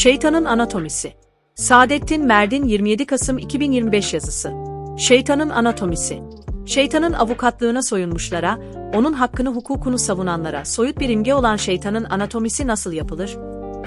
Şeytanın Anatomisi Saadettin Merdin 27 Kasım 2025 yazısı Şeytanın Anatomisi Şeytanın avukatlığına soyunmuşlara, onun hakkını hukukunu savunanlara soyut bir imge olan şeytanın anatomisi nasıl yapılır?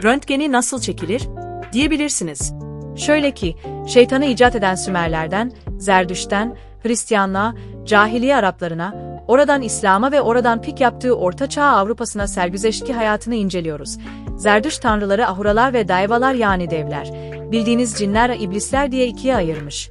Röntgeni nasıl çekilir? Diyebilirsiniz. Şöyle ki, şeytanı icat eden Sümerlerden, Zerdüş'ten, Hristiyanlığa, cahiliye Araplarına, oradan İslam'a ve oradan pik yaptığı Orta Çağ Avrupa'sına sergüzeşki hayatını inceliyoruz. Zerdüş tanrıları ahuralar ve dayvalar yani devler, bildiğiniz cinler iblisler diye ikiye ayırmış.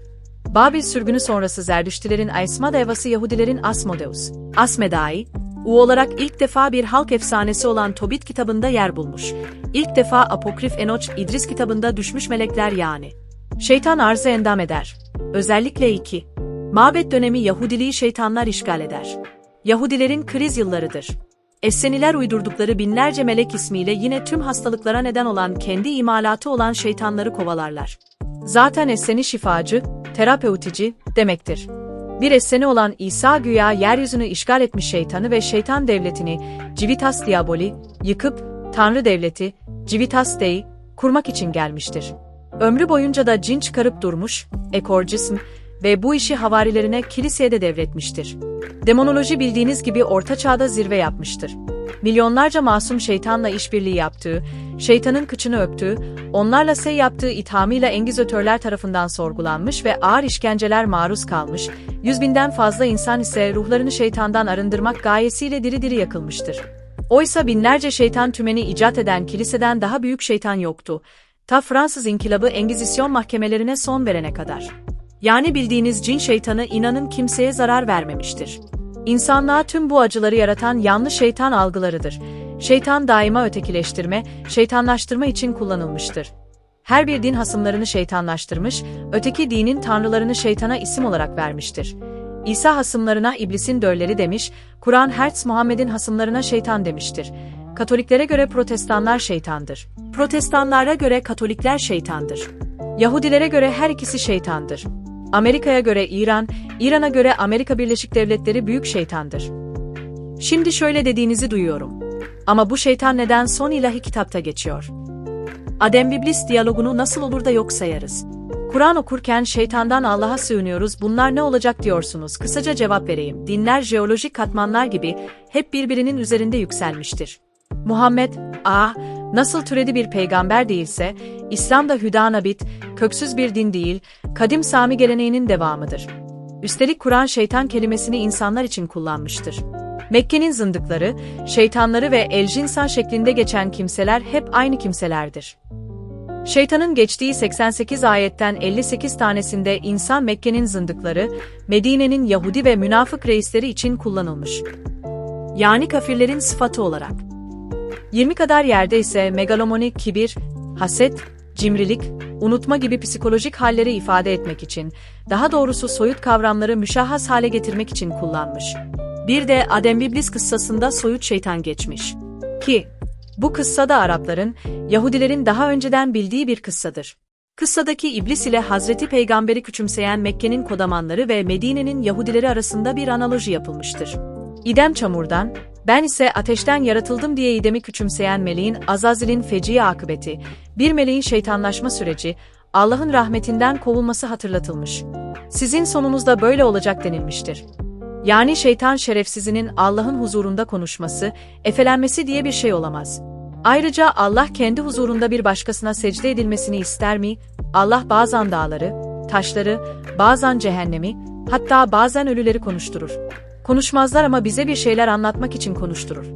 Babil sürgünü sonrası Zerdüştilerin Aysma devası Yahudilerin Asmodeus, Asmedai, U olarak ilk defa bir halk efsanesi olan Tobit kitabında yer bulmuş. İlk defa Apokrif Enoç İdris kitabında düşmüş melekler yani. Şeytan arzı endam eder. Özellikle iki. Mabet dönemi Yahudiliği şeytanlar işgal eder. Yahudilerin kriz yıllarıdır. Esseniler uydurdukları binlerce melek ismiyle yine tüm hastalıklara neden olan kendi imalatı olan şeytanları kovalarlar. Zaten Esseni şifacı, terapeutici demektir. Bir Esseni olan İsa güya yeryüzünü işgal etmiş şeytanı ve şeytan devletini Civitas Diaboli yıkıp Tanrı devleti Civitas Dei kurmak için gelmiştir. Ömrü boyunca da cin çıkarıp durmuş, ekorcism ve bu işi havarilerine kiliseye de devretmiştir. Demonoloji bildiğiniz gibi orta çağda zirve yapmıştır. Milyonlarca masum şeytanla işbirliği yaptığı, şeytanın kıçını öptüğü, onlarla sey yaptığı ithamıyla engizotörler tarafından sorgulanmış ve ağır işkenceler maruz kalmış, yüz binden fazla insan ise ruhlarını şeytandan arındırmak gayesiyle diri diri yakılmıştır. Oysa binlerce şeytan tümeni icat eden kiliseden daha büyük şeytan yoktu. Ta Fransız inkılabı Engizisyon mahkemelerine son verene kadar. Yani bildiğiniz cin şeytanı inanın kimseye zarar vermemiştir. İnsanlığa tüm bu acıları yaratan yanlış şeytan algılarıdır. Şeytan daima ötekileştirme, şeytanlaştırma için kullanılmıştır. Her bir din hasımlarını şeytanlaştırmış, öteki dinin tanrılarını şeytana isim olarak vermiştir. İsa hasımlarına iblisin dölleri demiş, Kur'an Hertz Muhammed'in hasımlarına şeytan demiştir. Katoliklere göre protestanlar şeytandır. Protestanlara göre Katolikler şeytandır. Yahudilere göre her ikisi şeytandır. Amerika'ya göre İran, İran'a göre Amerika Birleşik Devletleri büyük şeytandır. Şimdi şöyle dediğinizi duyuyorum. Ama bu şeytan neden son ilahi kitapta geçiyor? Adem Biblis diyalogunu nasıl olur da yok sayarız? Kur'an okurken şeytandan Allah'a sığınıyoruz bunlar ne olacak diyorsunuz? Kısaca cevap vereyim. Dinler jeolojik katmanlar gibi hep birbirinin üzerinde yükselmiştir. Muhammed, a nasıl türedi bir peygamber değilse, İslam da hüdanabit, köksüz bir din değil, kadim Sami geleneğinin devamıdır. Üstelik Kur'an şeytan kelimesini insanlar için kullanmıştır. Mekke'nin zındıkları, şeytanları ve elcinsan şeklinde geçen kimseler hep aynı kimselerdir. Şeytanın geçtiği 88 ayetten 58 tanesinde insan Mekke'nin zındıkları, Medine'nin Yahudi ve münafık reisleri için kullanılmış. Yani kafirlerin sıfatı olarak. 20 kadar yerde ise megalomani, kibir, haset, cimrilik, unutma gibi psikolojik halleri ifade etmek için, daha doğrusu soyut kavramları müşahhas hale getirmek için kullanmış. Bir de Adem Biblis kıssasında soyut şeytan geçmiş. Ki, bu kıssa da Arapların, Yahudilerin daha önceden bildiği bir kıssadır. Kıssadaki iblis ile Hazreti Peygamberi küçümseyen Mekke'nin kodamanları ve Medine'nin Yahudileri arasında bir analoji yapılmıştır. İdem çamurdan, ben ise ateşten yaratıldım diye idemi küçümseyen meleğin Azazil'in feci akıbeti, bir meleğin şeytanlaşma süreci, Allah'ın rahmetinden kovulması hatırlatılmış. Sizin sonunuzda böyle olacak denilmiştir. Yani şeytan şerefsizinin Allah'ın huzurunda konuşması, efelenmesi diye bir şey olamaz. Ayrıca Allah kendi huzurunda bir başkasına secde edilmesini ister mi? Allah bazen dağları, taşları, bazen cehennemi, hatta bazen ölüleri konuşturur. Konuşmazlar ama bize bir şeyler anlatmak için konuşturur.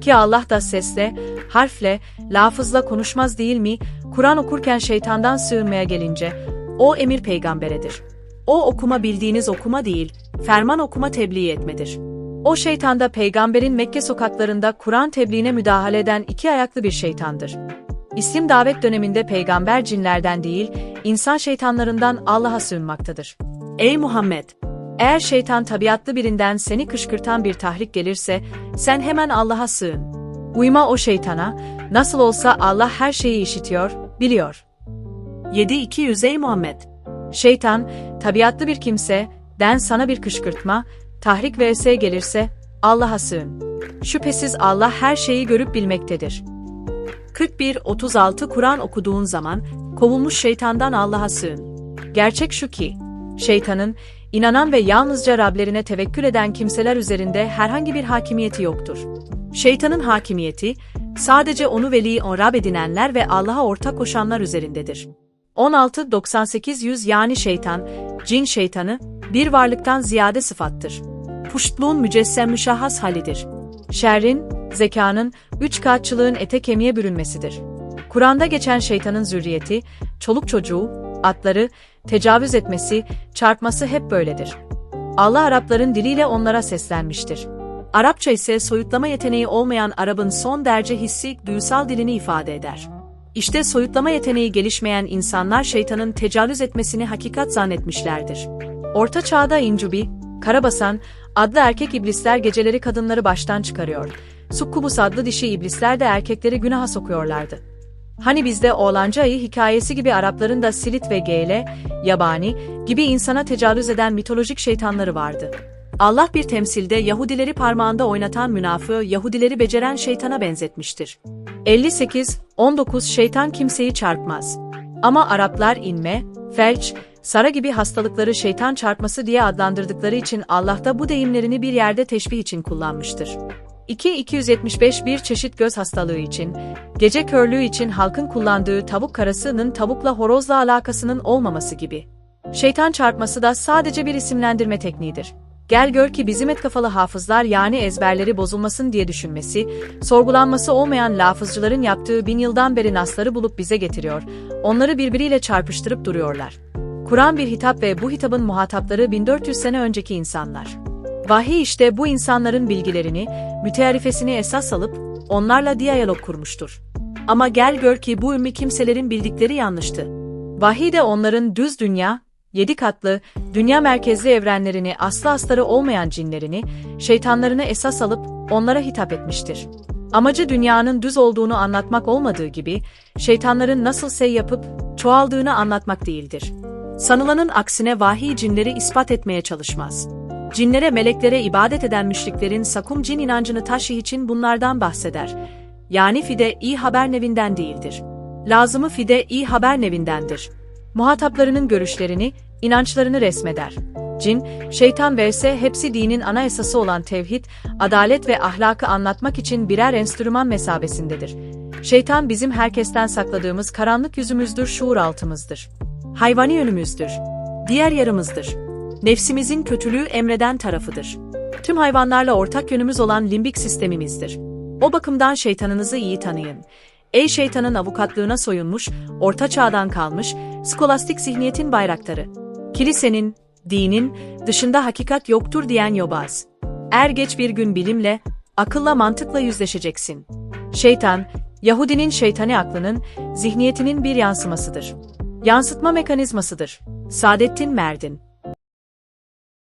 Ki Allah da sesle, harfle, lafızla konuşmaz değil mi? Kur'an okurken şeytandan sığınmaya gelince, o emir peygamberedir. O okuma bildiğiniz okuma değil, ferman okuma tebliğ etmedir. O şeytan da peygamberin Mekke sokaklarında Kur'an tebliğine müdahale eden iki ayaklı bir şeytandır. İslim davet döneminde peygamber cinlerden değil, insan şeytanlarından Allah'a sığınmaktadır. Ey Muhammed! Eğer şeytan tabiatlı birinden seni kışkırtan bir tahrik gelirse, sen hemen Allah'a sığın. Uyma o şeytana, nasıl olsa Allah her şeyi işitiyor, biliyor. 7-200 Ey Muhammed! Şeytan, tabiatlı bir kimse, den sana bir kışkırtma, tahrik vs gelirse, Allah'a sığın. Şüphesiz Allah her şeyi görüp bilmektedir. 41-36 Kur'an okuduğun zaman, kovulmuş şeytandan Allah'a sığın. Gerçek şu ki, şeytanın, inanan ve yalnızca Rablerine tevekkül eden kimseler üzerinde herhangi bir hakimiyeti yoktur. Şeytanın hakimiyeti, sadece onu veli on Rab edinenler ve Allah'a ortak koşanlar üzerindedir. 16-98-100 yani şeytan, cin şeytanı, bir varlıktan ziyade sıfattır. Puştluğun mücessem müşahhas halidir. Şerrin, zekanın, üç kağıtçılığın ete kemiğe bürünmesidir. Kur'an'da geçen şeytanın zürriyeti, çoluk çocuğu, atları, tecavüz etmesi, çarpması hep böyledir. Allah Arapların diliyle onlara seslenmiştir. Arapça ise soyutlama yeteneği olmayan Arap'ın son derece hissi, duysal dilini ifade eder. İşte soyutlama yeteneği gelişmeyen insanlar şeytanın tecavüz etmesini hakikat zannetmişlerdir. Orta çağda incubi, karabasan, adlı erkek iblisler geceleri kadınları baştan çıkarıyor. Sukkubus adlı dişi iblisler de erkekleri günaha sokuyorlardı. Hani bizde oğlanca ayı hikayesi gibi Arapların da Silit ve Geyle, yabani gibi insana tecavüz eden mitolojik şeytanları vardı. Allah bir temsilde Yahudileri parmağında oynatan münafığı Yahudileri beceren şeytana benzetmiştir. 58, 19 Şeytan kimseyi çarpmaz. Ama Araplar inme, felç, sara gibi hastalıkları şeytan çarpması diye adlandırdıkları için Allah da bu deyimlerini bir yerde teşbih için kullanmıştır. 2-275 bir çeşit göz hastalığı için, gece körlüğü için halkın kullandığı tavuk karasının tavukla horozla alakasının olmaması gibi. Şeytan çarpması da sadece bir isimlendirme tekniğidir. Gel gör ki bizim et kafalı hafızlar yani ezberleri bozulmasın diye düşünmesi, sorgulanması olmayan lafızcıların yaptığı bin yıldan beri nasları bulup bize getiriyor, onları birbiriyle çarpıştırıp duruyorlar. Kur'an bir hitap ve bu hitabın muhatapları 1400 sene önceki insanlar. Vahiy işte bu insanların bilgilerini, mütearifesini esas alıp, onlarla diyalog kurmuştur. Ama gel gör ki bu ümmi kimselerin bildikleri yanlıştı. Vahiy de onların düz dünya, yedi katlı, dünya merkezli evrenlerini aslı astarı olmayan cinlerini, şeytanlarını esas alıp onlara hitap etmiştir. Amacı dünyanın düz olduğunu anlatmak olmadığı gibi, şeytanların nasıl sey yapıp çoğaldığını anlatmak değildir. Sanılanın aksine vahiy cinleri ispat etmeye çalışmaz. Cinlere meleklere ibadet eden müşriklerin sakum cin inancını taşıyı için bunlardan bahseder. Yani fide iyi haber nevinden değildir. Lazımı fide iyi haber nevindendir. Muhataplarının görüşlerini, inançlarını resmeder. Cin, şeytan vs hepsi dinin ana esası olan tevhid, adalet ve ahlakı anlatmak için birer enstrüman mesabesindedir. Şeytan bizim herkesten sakladığımız karanlık yüzümüzdür, şuur altımızdır. Hayvani yönümüzdür. Diğer yarımızdır. Nefsimizin kötülüğü emreden tarafıdır. Tüm hayvanlarla ortak yönümüz olan limbik sistemimizdir. O bakımdan şeytanınızı iyi tanıyın. Ey şeytanın avukatlığına soyunmuş, orta çağdan kalmış, skolastik zihniyetin bayraktarı. Kilisenin, dinin, dışında hakikat yoktur diyen yobaz. Er geç bir gün bilimle, akılla mantıkla yüzleşeceksin. Şeytan, Yahudinin şeytani aklının, zihniyetinin bir yansımasıdır. Yansıtma mekanizmasıdır. Saadettin Merdin